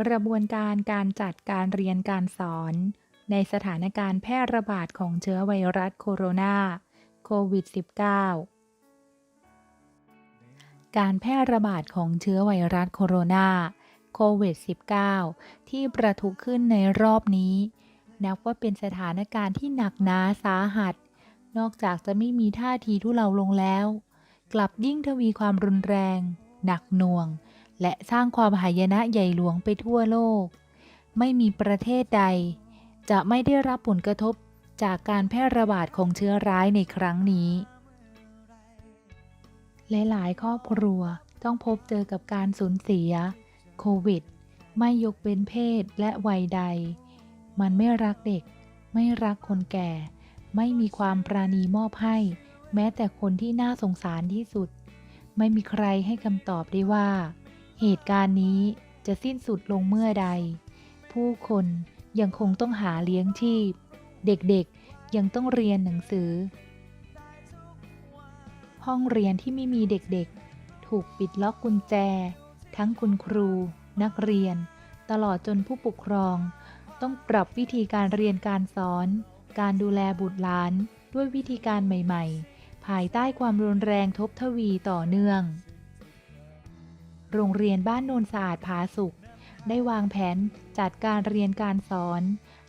กระบวนการการจัดการเรียนการสอน ในสถานการณ์แพร่ระบาดของเชื้อไวรัสโคโรนาโควิด -19 การแพร่ระบาดของเชื้อไวรัสโคโรนาโควิด -19 ที่ประทุขึ้นในรอบนี้ นับว่าเป็นสถานการณ์ที่หนักหนาสาหัส นอกจากจะไม่มีท่าทีทุเลาลงแล้ว กลับยิ่งทวีความรุนแรง หนักหน่วง และสร้างความหายนะใหญ่หลวงไปทั่วโลก ไม่มีประเทศใด จะไม่ได้รับผลกระทบจากการแพร่ระบาดของเชื้อร้ายในครั้งนี้หลายๆครอบครัวต้องพบเจอกับการสูญเสีย โควิด ไม่ยกเว้นเพศและวัยใด มันไม่รักเด็ก ไม่รักคนแก่ ไม่มีความปราณีมอบให้ แม้แต่คนที่น่าสงสารที่สุด ไม่มีใครให้คำตอบได้ว่า เหตุการณ์นี้จะสิ้นสุดลงเมื่อใด ผู้คนยังคงต้องหาเลี้ยงชีพ เด็กๆยังต้องเรียนหนังสือ ห้องเรียนที่ไม่มีเด็กๆ ถูกปิดล็อกกุญแจ ทั้งคุณครู นักเรียน ตลอดจนผู้ปกครอง ต้องปรับวิธีการเรียนการสอน การดูแลบุตรหลานด้วยวิธีการใหม่ ๆ ภายใต้ความรุนแรงทบทวีต่อเนื่อง โรงเรียนบ้านโนนสะอาดผาสุข ได้วางแผนจัดการเรียนการสอน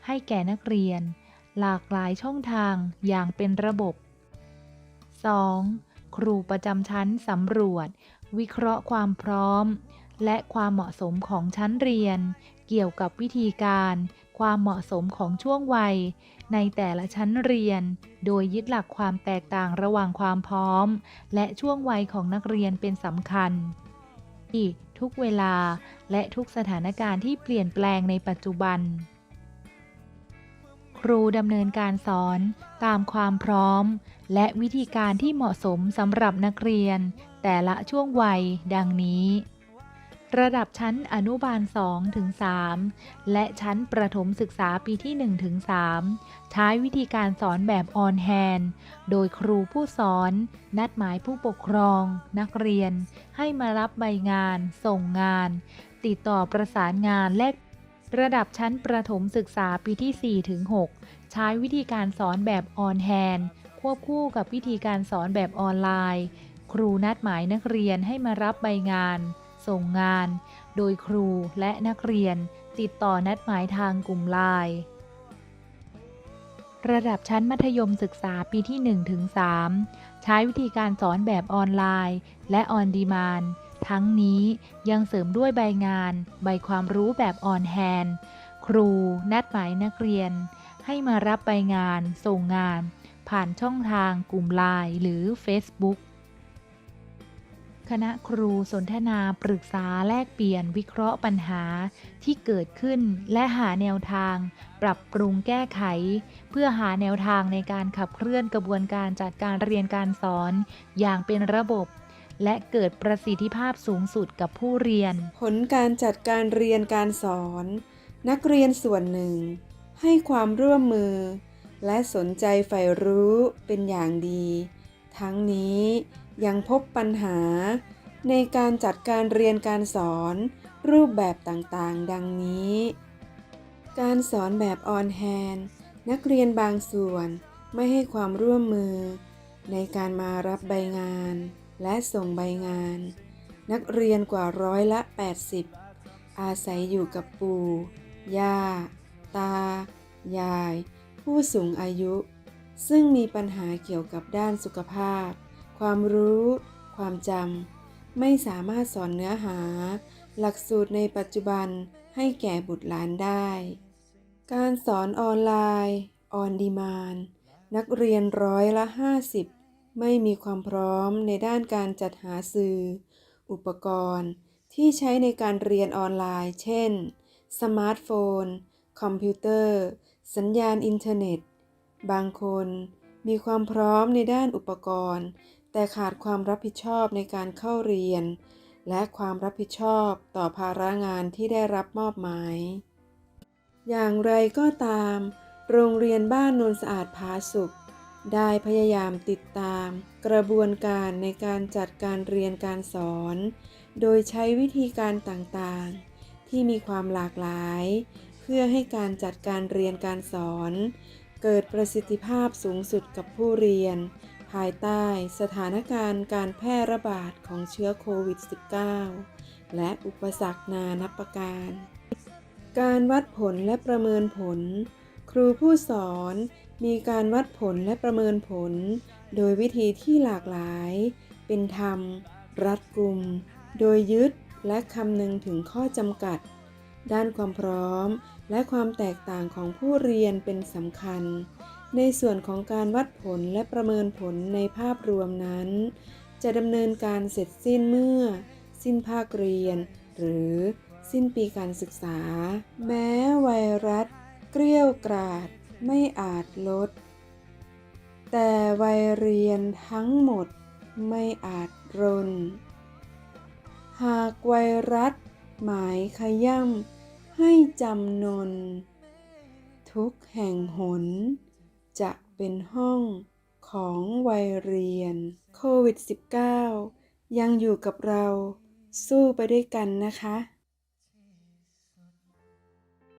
ให้แก่นักเรียน หลากหลายช่องทางอย่างเป็นระบบ 2. ครูประจำชั้นสำรวจ วิเคราะห์ความพร้อม และความเหมาะสมของชั้นเรียน เกี่ยวกับวิธีการ ความเหมาะสมของช่วงวัย ในแต่ละชั้นเรียน โดยยึดหลักความแตกต่างระหว่างความพร้อม และช่วงวัยของนักเรียนเป็นสำคัญ ที่ทุกเวลาและทุกสถานการณ์ที่เปลี่ยนแปลงในปัจจุบัน ครูดำเนินการสอนตามความพร้อม และวิธีการที่เหมาะสมสำหรับนักเรียน แต่ละช่วงวัยดังนี้ ระดับชั้นอนุบาล2ถึง3และชั้นประถมศึกษาปีที่1ถึง3ใช้วิธีการสอนแบบออนแฮนโดยครูผู้สอน นัดหมายผู้ปกครอง นักเรียน ให้มารับใบงาน ส่งงาน ติดต่อประสานงานและระดับชั้นประถมศึกษาปีที่4ถึง6ใช้วิธีการสอนแบบออนแฮนควบคู่กับวิธีการสอนแบบออนไลน์ ครูนัดหมายนักเรียนให้มารับใบงาน ส่งงาน โดยครูและนักเรียนติดต่อนัดหมายทางกลุ่มไลน์ระดับชั้นมัธยมศึกษาปีที่ 1 ถึง 3 ใช้วิธีการสอนแบบออนไลน์ และออนดีมานทั้งนี้ยังเสริมด้วยใบงาน ใบความรู้แบบออนแฮนครู นัดหมายนักเรียน ให้มารับใบงาน ส่งงาน ผ่านช่องทางกลุ่มไลน์หรือ Facebook คณะครูสนทนาปรึกษาแลกเปลี่ยนวิเคราะห์ปัญหาที่เกิดขึ้น และหาแนวทาง ปรับปรุงแก้ไข เพื่อหาแนวทางในการขับเคลื่อนกระบวนการจัดการเรียนการสอน อย่างเป็นระบบ และเกิดประสิทธิภาพสูงสุดกับผู้เรียน ผลการจัดการเรียนการสอน นักเรียนส่วนหนึ่ง ให้ความร่วมมือ และสนใจใฝ่รู้เป็นอย่างดี ทั้งนี้ ยังพบปัญหา ในการจัดการเรียนการสอน รูปแบบต่างๆ ดังนี้ การสอนแบบออนแฮนนักเรียนบางส่วนไม่ให้ความร่วมมือ ในการมารับใบงาน และส่งใบงาน นักเรียนกว่าร้อยละ 80 อาศัยอยู่กับปู่ย่า ตา ยาย ผู้สูงอายุ ซึ่งมีปัญหาเกี่ยวกับด้านสุขภาพ ความรู้ ความจำไม่สามารถสอนเนื้อหา หลักสูตรในปัจจุบันให้แก่บุตรหลานได้ การสอนออนไลน์ออนดีมานนักเรียนร้อยละ 50 ไม่มีความพร้อมในด้านการจัดหาสื่อ อุปกรณ์ ที่ใช้ในการเรียนออนไลน์ เช่น สมาร์ทโฟน คอมพิวเตอร์ สัญญาณอินเทอร์เน็ต บางคนมีความพร้อมในด้านอุปกรณ์ แต่ขาดความรับผิดชอบในการเข้าเรียน และความรับผิดชอบต่อภาระงานที่ได้รับมอบหมาย อย่างไรก็ตาม โรงเรียนบ้านนนสะอาดผาสุข ได้พยายามติดตาม กระบวนการในการจัดการเรียนการสอน โดยใช้วิธีการต่างๆ ที่มีความหลากหลาย เพื่อให้การจัดการเรียนการสอน เกิดประสิทธิภาพสูงสุดกับผู้เรียน ภายใต้สถานการณ์การแพร่ระบาดของเชื้อโควิด -19 และอุปสรรคนานับประการ การวัดผลและประเมินผล ครูผู้สอนมีการวัดผลและประเมินผล โดยวิธีที่หลากหลาย เป็นธรรม รัดกุม โดยยึดและคำนึงถึงข้อจำกัด ด้านความพร้อมและความแตกต่างของผู้เรียนเป็นสำคัญ ในส่วนของการวัดผลและประเมินผลในภาพรวมนั้น จะดำเนินการเสร็จสิ้นเมื่อ สิ้นภาคเรียน หรือสิ้นปีการศึกษา แม้ไวรัส เกลี้ยวกราดไม่อาจลด แต่วัยเรียนทั้งหมดไม่อาจรน หากไวรัสหมายขย่ำให้จำนน ทุกแห่งหน จะเป็นห้องของวัยเรียนโควิด -19 ยังอยู่กับเราสู้ไปด้วยกันนะคะ